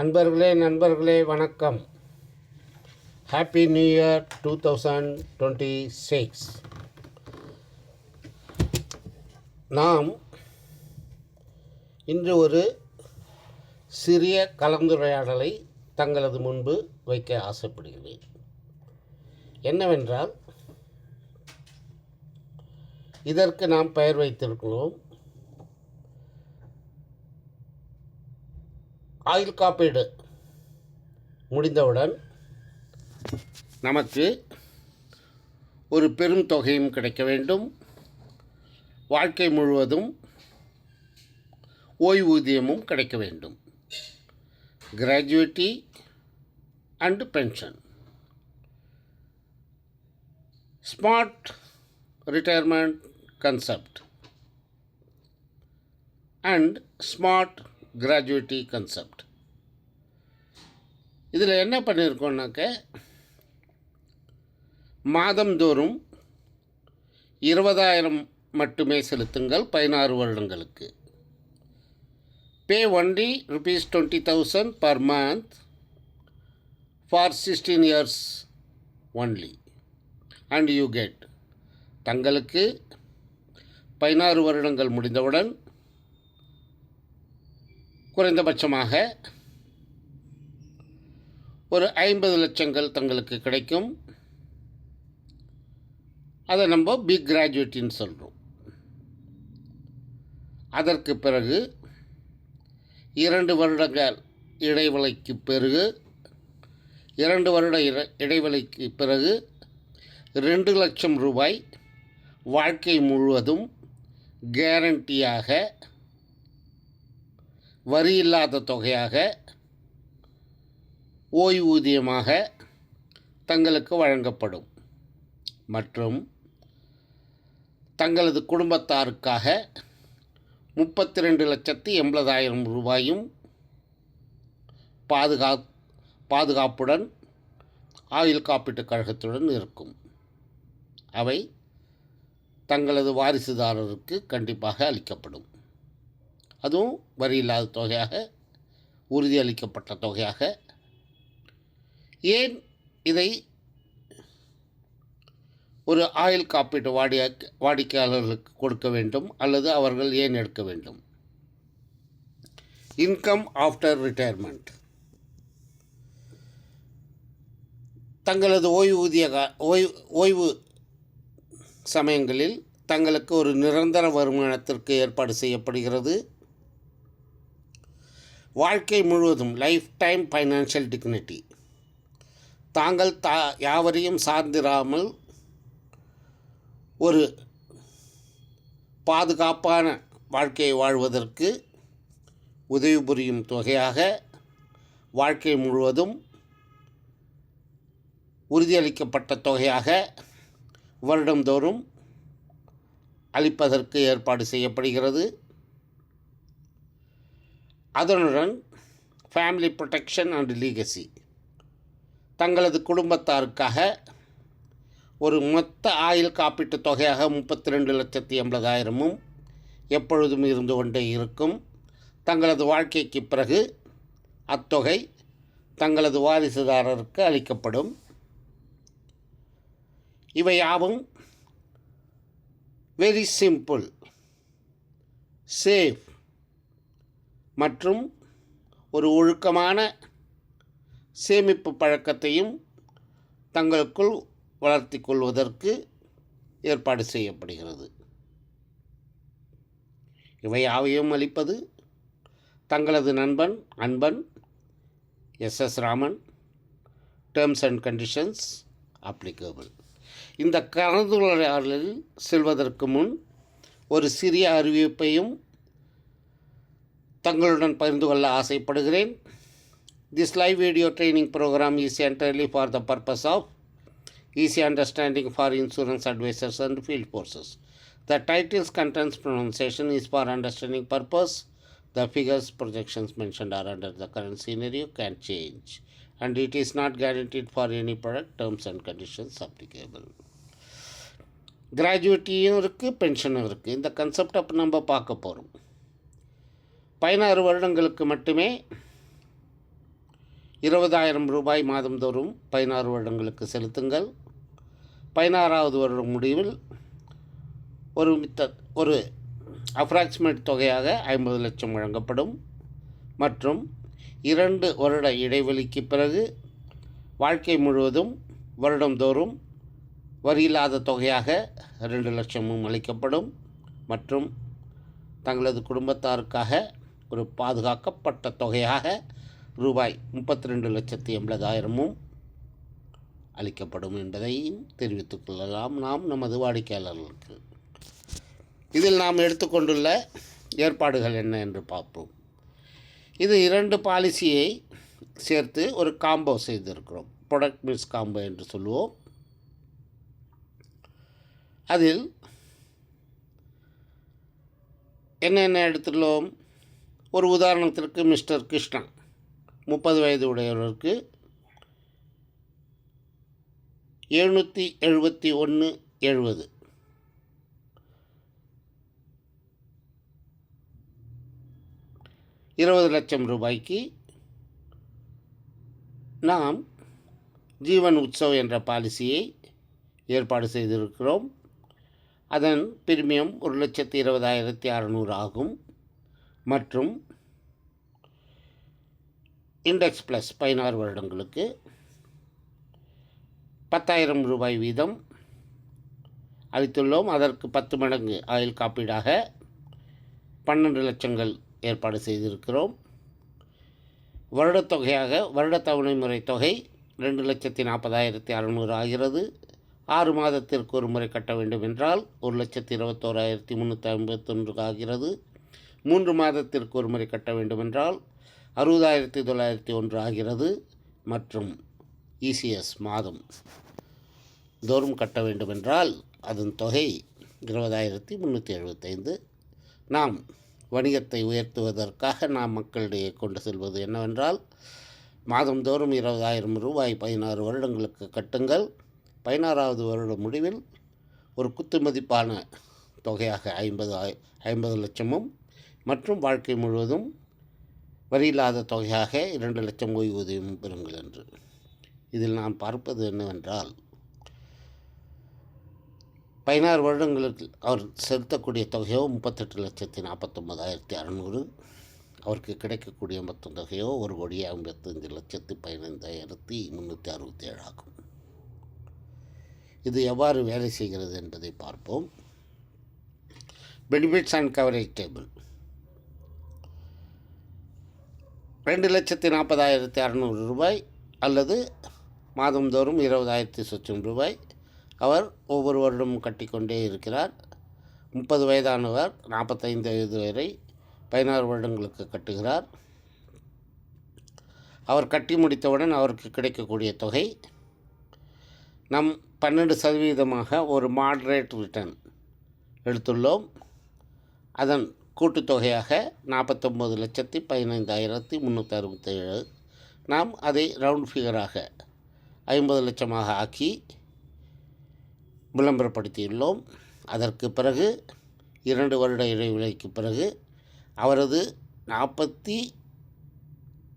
அன்பர்களே நண்பர்களே வணக்கம். Happy new year two thousand twenty six நாம் இன்று ஒரு சிறிய கலந்துரையாடலை தங்களது முன்பு வைக்க ஆசைப்படுகிறேன். என்னவென்றால் இதற்கு நாம் பெயர் வைத்திருக்கிறோம் ஆயுள் காப்பீடு. முடிந்தவுடன் நமக்கு ஒரு பெரும் தொகையும் கிடைக்க வேண்டும். வாழ்க்கை முழுவதும் ஓய்வூதியமும் கிடைக்க வேண்டும். Gratuity and pension. Smart retirement concept. And smart gratuity concept. இதில் என்ன பண்ணியிருக்கோம்னாக்க மாதந்தோறும் இருபதாயிரம் மட்டுமே செலுத்துங்கள் பதினாறு வருடங்களுக்கு. Pay only rupees twenty thousand per month for sixteen years only. And you get தங்களுக்கு பதினாறு வருடங்கள் முடிந்தவுடன் குறைந்தபட்சமாக ஒரு ஐம்பது லட்சங்கள் தங்களுக்கு கிடைக்கும். அதை நம்ம பிக் கிராஜுவேட்டின்னு சொல்கிறோம் அதற்கு பிறகு இரண்டு வருடங்கள் இடைவெளிக்கு பிறகு இரண்டு வருட இட இடைவெளிக்கு பிறகு ரெண்டு லட்சம் ரூபாய் வாழ்க்கை முழுவதும் கேரண்டியாக வரி இல்லாத தொகையாக ஓய்வூதியமாக தங்களுக்கு வழங்கப்படும். மற்றும் தங்களது குடும்பத்தாருக்காக முப்பத்தி ரெண்டு லட்சத்தி எண்பதாயிரம் ரூபாயும் பாதுகா பாதுகாப்புடன் ஆயுள் காப்பீட்டுக் கழகத்துடன் இருக்கும். அவை தங்களது வாரிசுதாரருக்கு கண்டிப்பாக அளிக்கப்படும். அதுவும் வரி இல்லாத தொகையாக உறுதியளிக்கப்பட்ட தொகையாக. ஏன் இதை ஒரு ஆயுள் காப்பீட்டு வாடிய வாடிக்கையாளர்களுக்கு கொடுக்க வேண்டும் அல்லது அவர்கள் ஏன் எடுக்க வேண்டும்? இன்கம் ஆஃப்டர் ரிட்டையர்மெண்ட் தங்களது ஓய்வூதிய ஓய்வு ஓய்வு சமயங்களில் தங்களுக்கு ஒரு நிரந்தர வருமானத்திற்கு ஏற்பாடு செய்யப்படுகிறது. வாழ்க்கை முழுவதும் லைஃப் டைம் ஃபைனான்ஷியல் டிக்னிட்டி தாங்கள் தா யாவரையும் சார்ந்திராமல் ஒரு பாதுகாப்பான வாழ்க்கையை வாழ்வதற்கு உதவி புரியும் தொகையாக வாழ்க்கை முழுவதும் உறுதியளிக்கப்பட்ட தொகையாக வருடந்தோறும் அளிப்பதற்கு ஏற்பாடு செய்யப்படுகிறது. அதனுடன் ஃபேமிலி ப்ரொடெக்ஷன் அண்ட் லீகசி தங்களது குடும்பத்தாருக்காக ஒரு மொத்த ஆயுள் காப்பீட்டுத் தொகையாக முப்பத்தி ரெண்டு லட்சத்தி எண்பதாயிரமும் எப்பொழுதும் இருந்து கொண்டே இருக்கும். தங்களது வாழ்க்கைக்கு பிறகு அத்தொகை தங்களது வாரிசுதாரருக்கு அளிக்கப்படும். இவை யாவும் வெரி சிம்பிள் சேஃப் மற்றும் ஒரு ஒழுக்கமான சேமிப்பு பழக்கத்தையும் தங்களுக்குள் வளர்த்தி கொள்வதற்கு ஏற்பாடு செய்யப்படுகிறது. இவை யாவையும் அளிப்பது? தங்களது நண்பன் அன்பன் S S Raman terms and conditions applicable இந்த கலந்துரையாடலில் செல்வதற்கு முன் ஒரு சிறிய அறிவிப்பையும் தங்களுடன் பகிர்ந்து கொள்ள ஆசைப்படுகிறேன் this live video training program is entirely for the purpose of easy understanding for insurance advisors and field forces. The title's contents pronunciation is for understanding purpose. The figures projections mentioned are under the current scenario can change and it is not guaranteed for any product terms and conditions applicable. கிராஜுவேட்டியும் இருக்குது பென்ஷனும் இருக்குது இந்த concept அப்போ நம்ம பார்க்க போகிறோம் பதினாறு வருடங்களுக்கு மட்டுமே இருபதாயிரம் ரூபாய் மாதந்தோறும் பதினாறு வருடங்களுக்கு செலுத்துங்கள். பதினாறாவது வருடம் முடிவில் ஒரு மித்த ஒரு அப்ராக்சிமேட் தொகையாக ஐம்பது லட்சம் வழங்கப்படும். மற்றும் இரண்டு வருட இடைவெளிக்கு பிறகு வாழ்க்கை முழுவதும் வருடந்தோறும் வரியில்லாத தொகையாக ரெண்டு லட்சமும் அளிக்கப்படும். மற்றும் தங்களது குடும்பத்தாருக்காக ஒரு பாதுகாக்கப்பட்ட தொகையாக ரூபாய் முப்பத்தி ரெண்டு லட்சத்தி எண்பதாயிரமும் அளிக்கப்படும் என்பதையும் தெரிவித்துக் கொள்ளலாம் நாம் நமது வாடிக்கையாளர்களுக்கு. இதில் நாம் எடுத்துக்கொண்டுள்ள ஏற்பாடுகள் என்ன என்று பார்ப்போம். இது இரண்டு பாலிசியை சேர்த்து ஒரு காம்போ செய்திருக்கிறோம். ப்ரொடக்ட் மிஸ் காம்போ என்று சொல்லுவோம். அதில் என்னென்ன எடுத்துள்ளோம்? ஒரு உதாரணத்திற்கு மிஸ்டர் கிருஷ்ணா முப்பது வயது உடையவருக்கு எழுநூற்றி எழுபத்தி ஒன்று எழுபது. இருபது லட்சம் ரூபாய்க்கு நாம் ஜீவன் உற்சவ் என்ற பாலிசியை ஏற்பாடு செய்திருக்கிறோம். அதன் பிரிமியம் ஒரு லட்சத்தி இருபதாயிரத்தி அறநூறு ஆகும். மற்றும் இண்டெக்ஸ் ப்ளஸ் பதினாறு வருடங்களுக்கு பத்தாயிரம் ரூபாய் வீதம் அளித்துள்ளோம். அதற்கு பத்து மடங்கு ஆயுள் காப்பீடாக பன்னெண்டு லட்சங்கள் ஏற்பாடு செய்திருக்கிறோம். வருடத்தொகையாக வருட தவணை முறை தொகை ரெண்டு லட்சத்தி நாற்பதாயிரத்தி அறநூறு ஆகிறது. ஆறு மாதத்திற்கு ஒரு முறை கட்ட வேண்டும் என்றால் ஒரு லட்சத்தி இருபத்தோராயிரத்தி முந்நூற்றி ஐம்பத்தொன்று ஆகிறது. மூன்று மாதத்திற்கு ஒரு முறை கட்ட வேண்டுமென்றால் அறுபதாயிரத்தி தொள்ளாயிரத்தி ஒன்று ஆகிறது மற்றும் இசிஎஸ் மாதம் தோறும் கட்ட வேண்டுமென்றால் அதன் தொகை இருபதாயிரத்தி முந்நூற்றி எழுபத்தைந்து. நாம் வணிகத்தை உயர்த்துவதற்காக நாம் மக்களிடையே கொண்டு செல்வது என்னவென்றால் மாதந்தோறும் இருபதாயிரம் ரூபாய் பதினாறு வருடங்களுக்கு கட்டுங்கள். பதினாறாவது வருட முடிவில் ஒரு குத்து மதிப்பான தொகையாக ஐம்பது ஐம்பது லட்சமும் மற்றும் வாழ்க்கை முழுவதும் வரியில்லாத தொகையாக இரண்டு லட்சம் ஓய்வூதியம் பெறுங்கள் என்று. இதில் நான் பார்ப்பது என்னவென்றால் பதினாறு வருடங்களுக்கு அவர் செலுத்தக்கூடிய தொகையோ முப்பத்தெட்டு லட்சத்தி நாற்பத்தொம்பதாயிரத்தி அறநூறு அவருக்கு கிடைக்கக்கூடிய மொத்த தொகையோ ஒரு கோடியே ஐம்பத்தஞ்சு லட்சத்தி பதினைந்தாயிரத்தி முந்நூற்றி அறுபத்தி ஏழு ஆகும். இது எவ்வாறு வேலை செய்கிறது என்பதை பார்ப்போம். பெனிஃபிட்ஸ் அண்ட் கவரேஜ் டேபிள் ரெண்டு லட்சத்தி நாற்பதாயிரத்தி அறநூறு ரூபாய் அல்லது மாதந்தோறும் இருபதாயிரத்தி சொச்சம் ரூபாய். அவர் ஒவ்வொரு வருடமும் கட்டிக்கொண்டே இருக்கிறார். முப்பது வயதானவர் நாற்பத்தைந்து வயது வரை பதினாறு வருடங்களுக்கு கட்டுகிறார். அவர் கட்டி முடித்தவுடன் அவருக்கு கிடைக்கக்கூடிய தொகை நம் பன்னெண்டு சதவீதமாக ஒரு மாட்ரேட் ரிட்டர்ன் எடுத்துள்ளோம். அதன் கூட்டுத்தொகையாக நாற்பத்தொம்பது லட்சத்தி பதினைந்தாயிரத்தி முந்நூற்றி அறுபத்தேழு. நாம் அதை ரவுண்ட் ஃபிகராக ஐம்பது லட்சமாக ஆக்கி விளம்பரப்படுத்தியுள்ளோம். அதற்கு பிறகு இரண்டு வருட இடைவெளிக்கு பிறகு அவரது நாற்பத்தி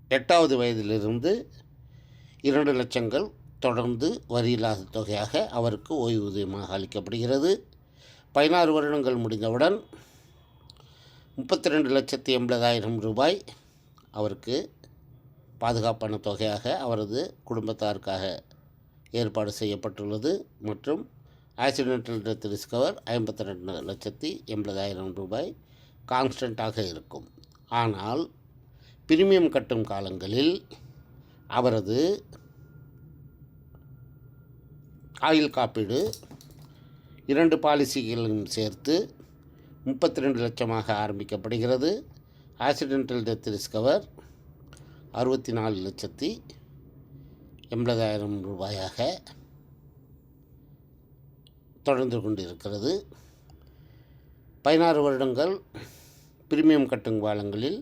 எட்டாவது வயதிலிருந்து இரண்டு லட்சங்கள் தொடர்ந்து வரியில்லாத தொகையாக அவருக்கு ஓய்வூதியமாக அளிக்கப்படுகிறது. பதினாறு வருடங்கள் முடிந்தவுடன் முப்பத்தி ரெண்டு லட்சத்தி எண்பதாயிரம் ரூபாய் அவருக்கு பாதுகாப்பான தொகையாக அவரது குடும்பத்தாருக்காக ஏற்பாடு செய்யப்பட்டுள்ளது மற்றும் ஆக்சிடென்டல் டெத் டிஸ்கவர் ஐம்பத்தி ரெண்டு லட்சத்தி எண்பதாயிரம் ரூபாய் கான்ஸ்டண்ட்டாக இருக்கும். ஆனால் பிரீமியம் கட்டும் காலங்களில் அவரது ஆயுள் காப்பீடு இரண்டு பாலிசிகளையும் சேர்த்து முப்பத்தி ரெண்டு லட்சமாக ஆரம்பிக்கப்படுகிறது. ஆக்சிடென்டல் டெத் டிஸ்கவர் அறுபத்தி நாலு லட்சத்தி எண்பதாயிரம் ரூபாயாக தொடர்ந்து கொண்டிருக்கிறது. பதினாறு வருடங்கள் பிரீமியம் கட்டும் காலங்களில்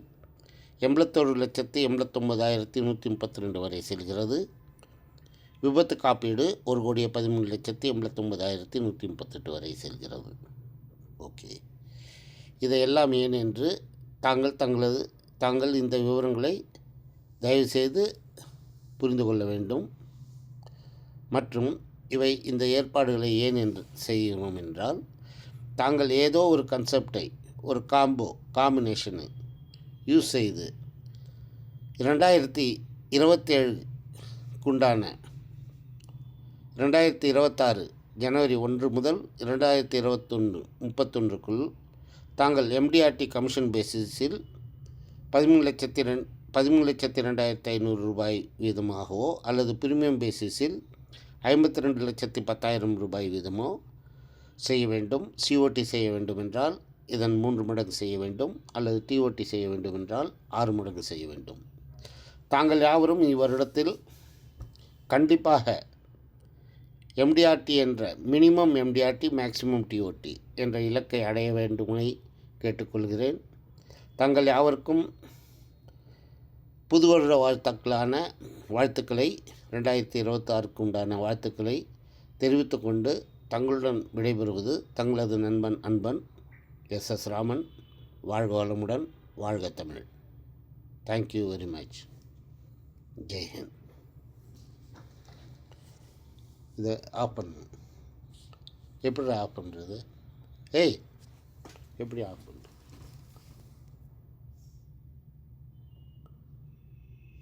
எண்பத்தோரு லட்சத்தி எண்பத்தொம்பதாயிரத்தி நூற்றி முப்பத்தி ரெண்டு வரை செல்கிறது. விபத்து காப்பீடு ஒரு கோடியே பதிமூணு லட்சத்தி எண்பத்தொம்பதாயிரத்தி நூற்றி முப்பத்தெட்டு வரை செல்கிறது. ஓகே இதையெல்லாம் ஏன் என்று தாங்கள் தங்களது தாங்கள் இந்த விவரங்களை தயவுசெய்து புரிந்து கொள்ள வேண்டும். மற்றும் இவை இந்த ஏற்பாடுகளை ஏன் என்று செய்யணும் என்றால் தாங்கள் ஏதோ ஒரு கன்செப்டை ஒரு காம்போ காம்பினேஷனை யூஸ் செய்து இரண்டாயிரத்தி இருபத்தேழுக்குண்டான ரெண்டாயிரத்தி இருபத்தாறு ஜனவரி ஒன்று முதல் இரண்டாயிரத்தி இருபத்தொன்று முப்பத்தொன்றுக்குள் தாங்கள் எம்டிஆர்டி கமிஷன் பேசிஸில் பதிமூணு லட்சத்தி ரெண் பதிமூணு லட்சத்தி ரெண்டாயிரத்தி ஐநூறு ரூபாய் வீதமாகவோ அல்லது பிரீமியம் பேசிஸில் ஐம்பத்தி ரெண்டு லட்சத்தி பத்தாயிரம் ரூபாய் வீதமோ செய்ய வேண்டும். சிஓடி செய்ய வேண்டும் என்றால் இதன் மூன்று மடங்கு செய்ய வேண்டும். அல்லது டிஓடி செய்ய வேண்டும் என்றால் ஆறு மடங்கு செய்ய வேண்டும். தாங்கள் யாவரும் இவ்வருடத்தில் கண்டிப்பாக எம்டிஆர்டி என்ற மினிமம் எம்டிஆர்டி மேக்ஸிமம் டிஓடி என்ற இலக்கை அடைய வேண்டுமை கேட்டுக்கொள்கிறேன். தங்கள் யாவருக்கும் புது வருட வாழ்த்துக்களான வாழ்த்துக்களை ரெண்டாயிரத்தி இருபத்தாறுக்கு உண்டான வாழ்த்துக்களை தெரிவித்துக்கொண்டு தங்களுடன் விடைபெறுவது தங்களது நண்பன் அன்பன் எஸ் எஸ் ராமன் வாழ்க வளமுடன் வாழ்க Tamil thank you very much ஜெய்ஹிந்த் இதை ஆஃப் பண்ணு. எப்படி ஆஃப் பண்ணுறது ஏய் எப்படி ஆஃப்